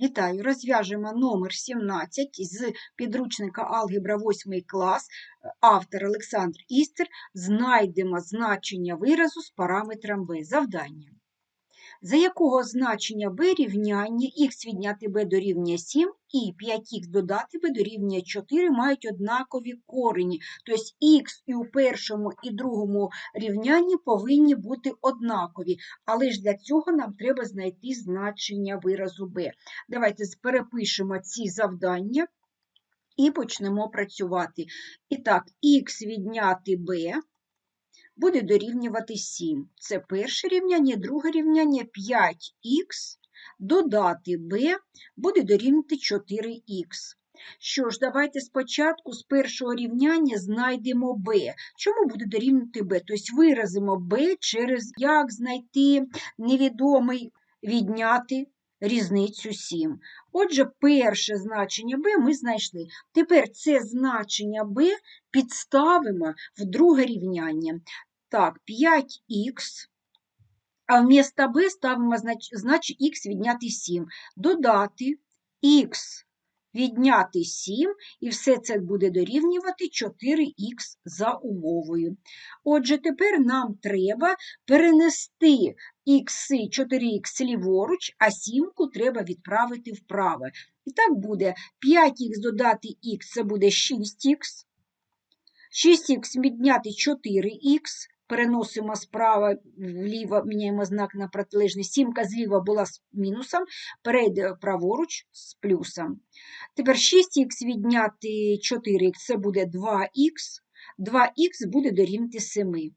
Вітаю! Розв'яжемо номер 17 з підручника Алгебра 8 клас, автор Олександр Істер. Знайдемо значення виразу з параметром b. Завдання. За якого значення b рівняння х відняти b дорівнює 7 і 5х додати b дорівнює 4 мають однакові корені. Тобто х і у першому і другому рівнянні повинні бути однакові, але ж для цього нам треба знайти значення виразу b. Давайте перепишемо ці завдання і почнемо працювати. І так, х відняти b буде дорівнювати 7. Це перше рівняння, друге рівняння 5х додати b буде дорівнювати 4х. Що ж, давайте спочатку з першого рівняння знайдемо b. Чому буде дорівнювати b? Тобто виразимо b через як знайти невідомий відняти різницю 7. Отже, перше значення b ми знайшли. Тепер це значення b підставимо в друге рівняння. Так, 5х, а вмісто b ставимо значить х відняти 7. Додати х відняти 7, і все це буде дорівнювати 4х за умовою. Отже, тепер нам треба перенести х 4х ліворуч, а 7 треба відправити вправо. І так буде 5х додати х це буде 6х, 6х відняти 4х, переносимо справа вліво, міняємо знак на протилежний. Сімка зліва була з мінусом, перейде праворуч з плюсом. Тепер 6х відняти 4х це буде 2х, 2х буде дорівнювати 7.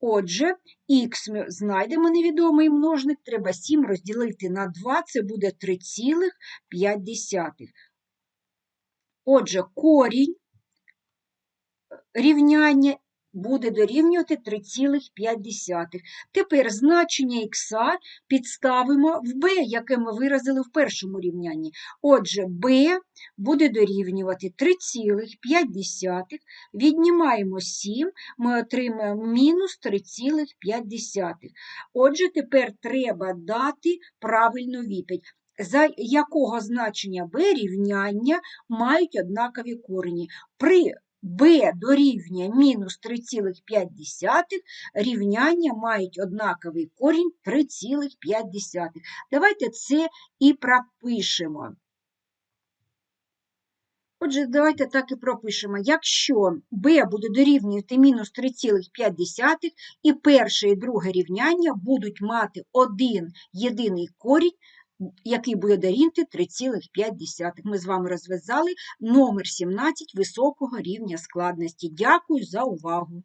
Отже, х ми знайдемо невідомий множник, треба 7 розділити на 2, це буде 3,5. Отже, корінь рівняння буде дорівнювати 3,5. Тепер значення х підставимо в b, яке ми виразили в першому рівнянні. Отже, b буде дорівнювати 3,5, віднімаємо 7, ми отримаємо мінус 3,5. Отже, тепер треба дати правильну відповідь. За якого значення b рівняння мають однакові корені. При b дорівнює мінус 3,5, рівняння мають однаковий корінь 3,5. Давайте це і пропишемо. Отже, давайте так і пропишемо. Якщо b буде дорівнювати мінус 3,5, і перше і друге рівняння будуть мати один єдиний корінь, який буде дорівнювати 3,5. Ми з вами розв'язали номер 17 високого рівня складності. Дякую за увагу!